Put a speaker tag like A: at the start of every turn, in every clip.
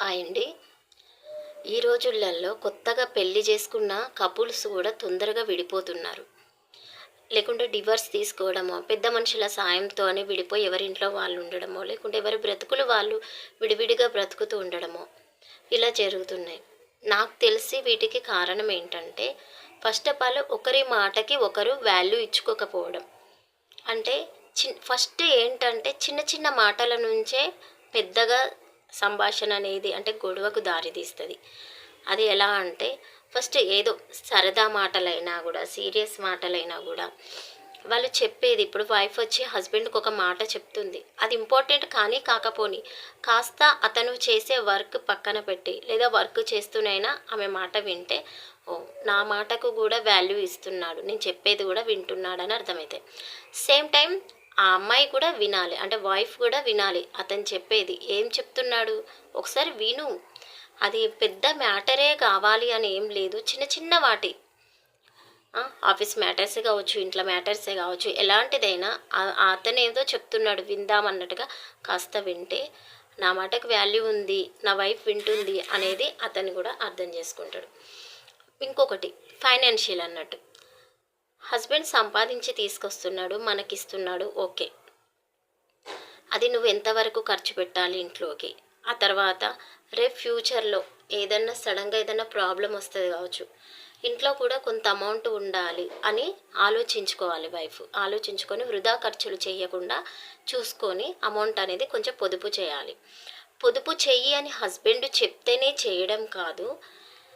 A: Hi అండి ఈ రోజులలో కొత్తగా పెళ్ళి చేసుకున్న కపుల్స్ కూడా తొందరగా విడిపోతున్నారు. లేకుంటే డివర్స్ తీసుకోవడమో పెద్ద మనుషుల సాయంతోనే విడిపోయి ఎవరింట్లో వాళ్ళు ఉండడమో లేకుంటే ఎవరి బ్రతుకులు వాళ్ళు విడివిడిగా బ్రతుకుతూ ఉండడమో ఇలా జరుగుతున్నాయి. నాకు తెలిసి వీటికి కారణం ఏంటంటే ఫస్ట్ ఆఫ్ ఆల్ ఒకరి మాటకి ఒకరు వాల్యూ ఇచ్చుకోకపోవడం. అంటే చి ఫస్ట్ ఏంటంటే చిన్న చిన్న మాటల నుంచే పెద్దగా సంభాషణ అనేది అంటే గొడవకు దారితీస్తుంది అది ఎలా అంటే ఫస్ట్ ఏదో సరదా మాటలైనా కూడా సీరియస్ మాటలైనా కూడా వాళ్ళు చెప్పేది ఇప్పుడు వైఫ్ వచ్చి హస్బెండ్కి ఒక మాట చెప్తుంది. అది ఇంపార్టెంట్ కానీ కాకపోని కాస్త అతను చేసే వర్క్ పక్కన పెట్టి లేదా వర్క్ చేస్తూనైనా ఆమె మాట వింటే ఓ నా మాటకు కూడా వాల్యూ ఇస్తున్నాడు. నేను చెప్పేది కూడా వింటున్నాడు అని అర్థమవుతాయి సేమ్ టైం ఆ అమ్మాయి కూడా వినాలి. అంటే వైఫ్ కూడా వినాలి. అతను చెప్పేది. ఏం చెప్తున్నాడు? ఒకసారి విను. అది పెద్ద మ్యాటరే కావాలి అని ఏం లేదు. చిన్న చిన్న వాటి. ఆఫీస్ మ్యాటర్స్ కావచ్చు ఇంట్లో మ్యాటర్సే కావచ్చు ఎలాంటిదైనా అతను ఏదో చెప్తున్నాడు. విందామన్నట్టుగా కాస్త వింటే నా మాటకు వాల్యూ ఉంది నా వైఫ్ వింటుంది అనేది అతను కూడా అర్థం చేసుకుంటాడు. ఇంకొకటి ఫైనాన్షియల్ అన్నట్టు. హస్బెండ్ సంపాదించి తీసుకొస్తున్నాడు మనకిస్తున్నాడు ఓకే. అది నువ్వు ఎంతవరకు ఖర్చు పెట్టాలి ఇంట్లోకి? ఆ తర్వాత రేపు ఫ్యూచర్లో ఏదన్నా సడన్గా ఏదైనా ప్రాబ్లం వస్తుంది కావచ్చు ఇంట్లో కూడా కొంత అమౌంట్ ఉండాలి అని ఆలోచించుకోవాలి వైఫ్. ఆలోచించుకొని వృధా ఖర్చులు చేయకుండా చూసుకొని అమౌంట్ అనేది కొంచెం పొదుపు చేయాలి. పొదుపు చెయ్యి అని హస్బెండ్ చెప్తేనే చేయడం కాదు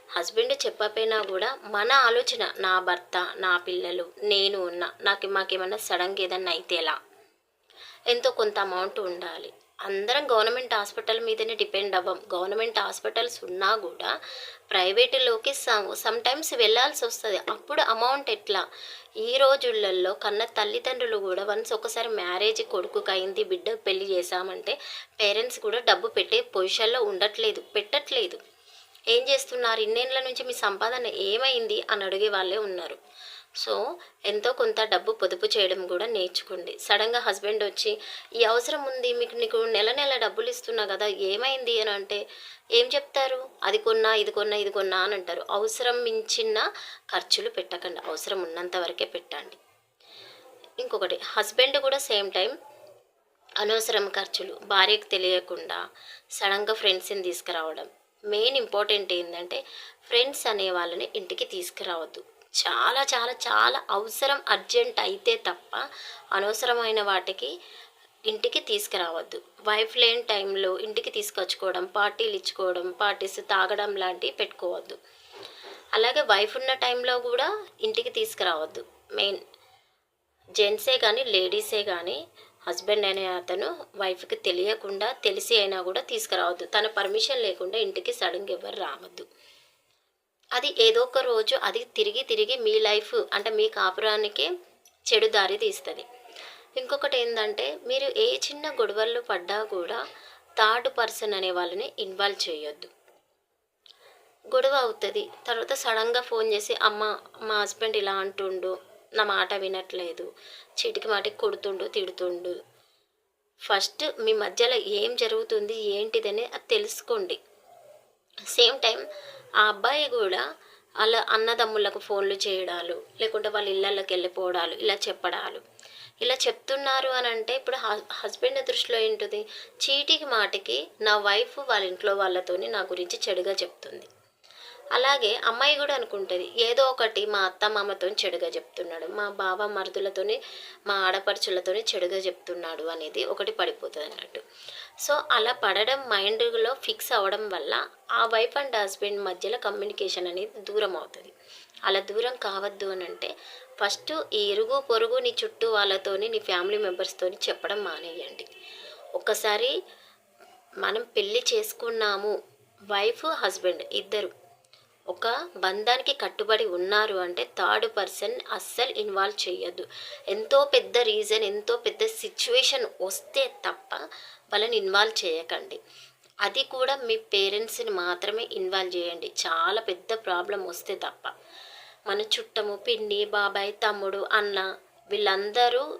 A: హస్బెండ్ చెప్పకపోయినా కూడా మన ఆలోచన నా భర్త నా పిల్లలు నేను ఉన్నా నాకు మాకేమన్నా సడన్గా ఏదన్నా అయితే ఎలా? ఎంతో కొంత అమౌంట్ ఉండాలి. అందరం గవర్నమెంట్ హాస్పిటల్ మీదనే డిపెండ్ అవ్వం. గవర్నమెంట్ హాస్పిటల్స్ ఉన్నా కూడా ప్రైవేటులోకి సమ్ టైమ్స్ వెళ్ళాల్సి వస్తుంది. అప్పుడు అమౌంట్ ఎట్లా? ఈ రోజులలో కన్న తల్లిదండ్రులు కూడా వన్స్ ఒకసారి మ్యారేజ్ కొడుకుకి అయింది బిడ్డకు పెళ్ళి చేశామంటే పేరెంట్స్ కూడా డబ్బు పెట్టే పొజిషన్లో ఉండట్లేదు పెట్టట్లేదు. ఏం చేస్తున్నారు? ఇన్నేళ్ళ నుంచి మీ సంపాదన ఏమైంది? అని అడిగే వాళ్ళే ఉన్నారు. సో ఎంతో కొంత డబ్బు పొదుపు చేయడం కూడా నేర్చుకోండి. సడన్గా హస్బెండ్ వచ్చి ఈ అవసరం ఉంది మీకు నీకు నెల నెల డబ్బులు ఇస్తున్నా కదా ఏమైంది? అని అంటే ఏం చెప్తారు? అది కొన్నా ఇది కొన్నా ఇది కొన్నా అని అంటారు. అవసరం మించిన ఖర్చులు పెట్టకండి. అవసరం ఉన్నంత వరకే పెట్టండి. ఇంకొకటి హస్బెండ్ కూడా సేమ్ టైం అనవసరం ఖర్చులు భార్యకు తెలియకుండా సడన్గా ఫ్రెండ్స్ని తీసుకురావడం. మెయిన్ ఇంపార్టెంట్ ఏంటంటే ఫ్రెండ్స్ అనే వాళ్ళని ఇంటికి తీసుకురావద్దు. చాలా చాలా చాలా అవసరం అర్జెంట్ అయితే తప్ప అనవసరమైన వాటికి ఇంటికి తీసుకురావద్దు. వైఫ్ లేని టైంలో ఇంటికి తీసుకొచ్చుకోవడం పార్టీలు ఇచ్చుకోవడం పార్టీస్ తాగడం లాంటివి పెట్టుకోవద్దు. అలాగే వైఫ్ ఉన్న టైంలో కూడా ఇంటికి తీసుకురావద్దు. మెయిన్ జెంట్సే కానీ లేడీసే కానీ హస్బెండ్ అనే అతను వైఫ్కి తెలియకుండా తెలిసి అయినా కూడా తీసుకురావద్దు. తన పర్మిషన్ లేకుండా ఇంటికి సడన్గా ఎవరు రావద్దు. అది ఏదో ఒక రోజు అది తిరిగి తిరిగి మీ లైఫ్ అంటే మీ కాపురానికి చెడు దారి తీస్తుంది. ఇంకొకటి ఏంటంటే మీరు ఏ చిన్న గొడవల్లో పడ్డా కూడా థర్డ్ పర్సన్ అనే వాళ్ళని ఇన్వాల్వ్ చేయొద్దు. గొడవ అవుతుంది. తర్వాత సడన్గా ఫోన్ చేసి అమ్మ మా హస్బెండ్ ఇలా అంటుండు నా మాట వినట్లేదు. చీటికి మాటికి కొడుతుండు తిడుతుండు. ఫస్ట్ మీ మధ్యలో ఏం జరుగుతుంది ఏంటిదని అది తెలుసుకోండి. సేమ్ టైం ఆ అబ్బాయి కూడా వాళ్ళ అన్నదమ్ములకు ఫోన్లు చేయడాలు లేకుంటే వాళ్ళ ఇళ్ళకి వెళ్ళిపోవడాలు ఇలా చెప్పడాలు. ఇలా చెప్తున్నారు అని అంటే ఇప్పుడు హస్బెండ్ దృష్టిలో ఏంటిది? చీటికి మాటికి నా వైఫ్ వాళ్ళ ఇంట్లో వాళ్ళతోని నా గురించి చెడుగా చెప్తుంది. అలాగే అమ్మాయి కూడా అనుకుంటుంది ఏదో ఒకటి మా అత్త మామతో చెడుగా చెప్తున్నాడు మా బావ మరుదులతోని మా ఆడపడుచులతోని చెడుగా చెప్తున్నాడు అనేది ఒకటి పడిపోతుంది అన్నట్టు. సో అలా పడడం మైండ్లో ఫిక్స్ అవ్వడం వల్ల ఆ వైఫ్ అండ్ హస్బెండ్ మధ్యలో కమ్యూనికేషన్ అనేది దూరం అవుతుంది. అలా దూరం కావద్దు అని అంటే ఫస్ట్ ఈ ఇరుగు పొరుగు నీ చుట్టూ వాళ్ళతోని నీ ఫ్యామిలీ మెంబర్స్తోని చెప్పడం మానేయండి. ఒక్కసారి మనం పెళ్ళి చేసుకున్నాము వైఫ్ హస్బెండ్ ఇద్దరు ఒక బంధానికి కట్టుబడి ఉన్నారు అంటే థర్డ్ పర్సన్ అస్సలు ఇన్వాల్వ్ చేయొద్దు ఎంతో పెద్ద రీజన్ ఎంతో పెద్ద సిచ్యువేషన్ వస్తే తప్ప వాళ్ళని ఇన్వాల్వ్ చేయకండి. అది కూడా మీ పేరెంట్స్ని మాత్రమే ఇన్వాల్వ్ చేయండి. చాలా పెద్ద ప్రాబ్లం వస్తే తప్ప. మన చుట్టము పిన్ని బాబాయ్ తమ్ముడు అన్న వీళ్ళందరూ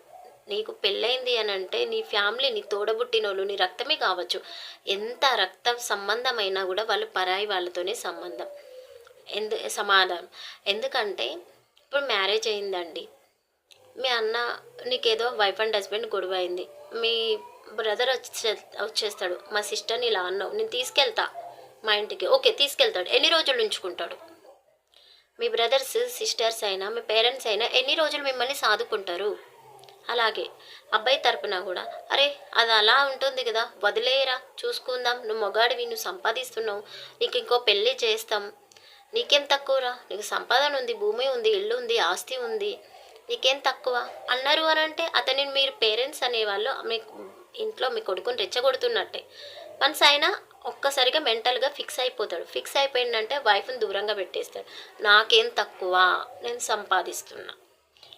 A: నీకు పెళ్ళైంది అని అంటే నీ ఫ్యామిలీ నీ తోడబుట్టినోళ్ళు నీ రక్తమే కావచ్చు. ఎంత రక్త సంబంధమైనా కూడా వాళ్ళు పరాయి వాళ్ళతోనే సంబంధం. ఎందు సమాధానం. ఎందుకంటే ఇప్పుడు మ్యారేజ్ అయిందండి. మీ అన్న నీకేదో వైఫ్ అండ్ హస్బెండ్ గొడవ అయింది మీ బ్రదర్ వచ్చే వచ్చేస్తాడు. మా సిస్టర్ని ఇలా అన్నావు. నేను తీసుకెళ్తా మా ఇంటికి. ఓకే తీసుకెళ్తాడు. ఎన్ని రోజులు ఉంచుకుంటాడు? మీ బ్రదర్స్ సిస్టర్స్ అయినా మీ పేరెంట్స్ అయినా ఎన్ని రోజులు మిమ్మల్ని సాదుకుంటారు? అలాగే అబ్బాయి తరపున కూడా. అరే అది అలా ఉంటుంది కదా. వదిలేయరా. చూసుకుందాం. నువ్వు మొగాడివి నువ్వు సంపాదిస్తున్నావు. నీకు ఇంకో పెళ్ళి చేస్తాం. నీకేం తక్కువరా? నీకు సంపాదన ఉంది భూమి ఉంది ఇల్లు ఉంది ఆస్తి ఉంది. నీకేం తక్కువ? అన్నారు అని అంటే అతని మీరు పేరెంట్స్ అనేవాళ్ళు మీ ఇంట్లో మీ కొడుకుని రెచ్చగొడుతున్నట్టే. వన్స్ అయినా ఒక్కసారిగా మెంటల్గా ఫిక్స్ అయిపోతాడు. ఫిక్స్ అయిపోయిందంటే వైఫ్ని దూరంగా పెట్టేస్తాడు. నాకేం తక్కువ? నేను సంపాదిస్తున్నా.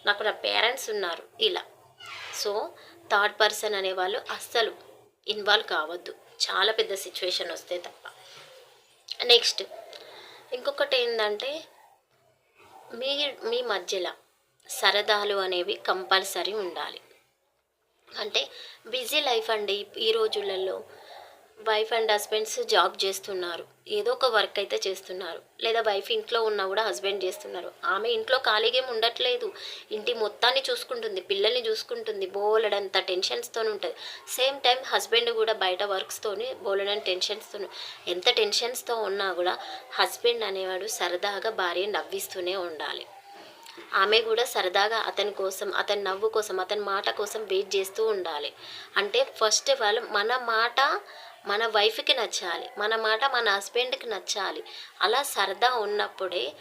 A: నాకు నా పేరెంట్స్ ఉన్నారు. ఇలా. సో థర్డ్ పర్సన్ అనేవాళ్ళు అస్సలు ఇన్వాల్వ్ కావద్దు. చాలా పెద్ద సిచ్యువేషన్ వస్తే తప్ప. నెక్స్ట్. ఇంకొకటి ఏంటంటే మీ మీ మధ్యలో సరదాలు అనేవి కంపల్సరీ ఉండాలి. అంటే బిజీ లైఫ్ అండి ఈ రోజులలో వైఫ్ అండ్ హస్బెండ్స్ జాబ్ చేస్తున్నారు. ఏదో ఒక వర్క్ అయితే చేస్తున్నారు. లేదా వైఫ్ ఇంట్లో ఉన్నా కూడా హస్బెండ్ చేస్తున్నారు. ఆమె ఇంట్లో ఖాళీగా ఏమి ఉండట్లేదు. ఇంటి మొత్తాన్ని చూసుకుంటుంది. పిల్లల్ని చూసుకుంటుంది. బోలెడంత టెన్షన్స్తో ఉంటుంది. సేమ్ టైం హస్బెండ్ కూడా బయట వర్క్స్తోని బోలెడని టెన్షన్స్తో ఎంత టెన్షన్స్తో ఉన్నా కూడా హస్బెండ్ అనేవాడు సరదాగా భార్య నవ్విస్తూనే ఉండాలి. ఆమె కూడా సరదాగా అతని కోసం అతని నవ్వు కోసం అతని మాట కోసం వెయిట్ చేస్తూ ఉండాలి. అంటే ఫస్ట్ ఆఫ్ ఆల్ మన మాట మన వైఫ్కి నచ్చాలి. మన మాట మన హస్బెండ్కి నచ్చాలి. అలా సరదా ఉన్నప్పుడే